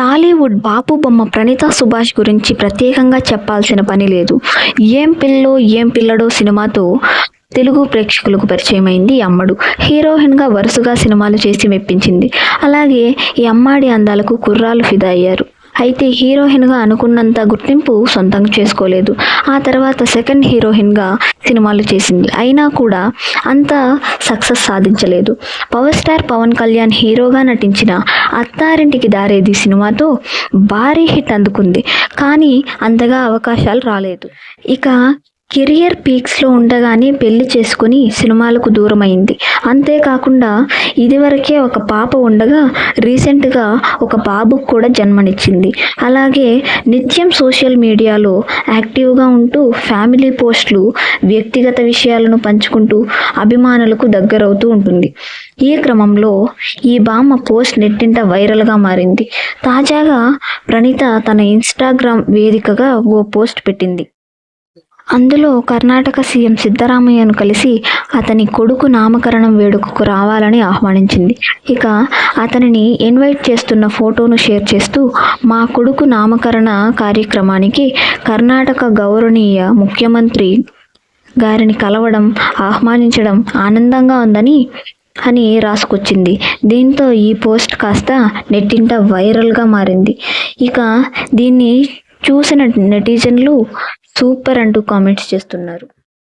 టాలీవుడ్ బాపు బొమ్మ ప్రణీత సుభాష్ గురించి ప్రత్యేకంగా చెప్పాల్సిన పని లేదు. ఏం పిల్లో ఏం పిల్లడో సినిమాతో తెలుగు ప్రేక్షకులకు పరిచయమైంది ఈ అమ్మడు. హీరోయిన్గా వరుసగా సినిమాలు చేసి మెప్పించింది. అలాగే ఈ అమ్మాడి అందాలకు కుర్రాలు ఫిదా అయ్యారు. అయితే హీరోయిన్గా అనుకున్నంత గుర్తింపు సొంతం చేసుకోలేదు. ఆ తర్వాత సెకండ్ హీరోయిన్గా సినిమాలు చేసింది. అయినా కూడా అంత సక్సెస్ సాధించలేదు. పవర్ స్టార్ పవన్ కళ్యాణ్ హీరోగా నటించిన అత్తారింటికి దారేది సినిమాతో భారీ హిట్ అందుకుంది. కానీ అంతగా అవకాశాలు రాలేదు. ఇక కెరియర్ పీక్స్లో ఉండగానే పెళ్ళి చేసుకుని సినిమాలకు దూరమైంది. అంతేకాకుండా ఇదివరకే ఒక పాప ఉండగా రీసెంట్గా ఒక బాబుకు కూడా జన్మనిచ్చింది. అలాగే నిత్యం సోషల్ మీడియాలో యాక్టివ్గా ఉంటూ ఫ్యామిలీ పోస్టులు వ్యక్తిగత విషయాలను పంచుకుంటూ అభిమానులకు దగ్గరవుతూ ఉంటుంది. ఈ క్రమంలో ఈ బామ్మ పోస్ట్ నెట్టింట వైరల్గా మారింది. తాజాగా ప్రణీత తన ఇన్స్టాగ్రామ్ వేదికగా ఓ పోస్ట్ పెట్టింది. అందులో కర్ణాటక సీఎం సిద్ధరామయ్యను కలిసి అతని కొడుకు నామకరణం వేడుకకు రావాలని ఆహ్వానించింది. ఇక అతనిని ఇన్వైట్ చేస్తున్న ఫోటోను షేర్ చేస్తూ మా కొడుకు నామకరణ కార్యక్రమానికి కర్ణాటక గౌరవనీయ ముఖ్యమంత్రి గారిని కలవడం ఆహ్వానించడం ఆనందంగా ఉందని అని రాసుకొచ్చింది. దీంతో ఈ పోస్ట్ కాస్త నెట్టింట వైరల్గా మారింది. ఇక దీన్ని చూసిన నెటిజన్లు సూపర్ అంటూ కామెంట్స్ చేస్తున్నారు.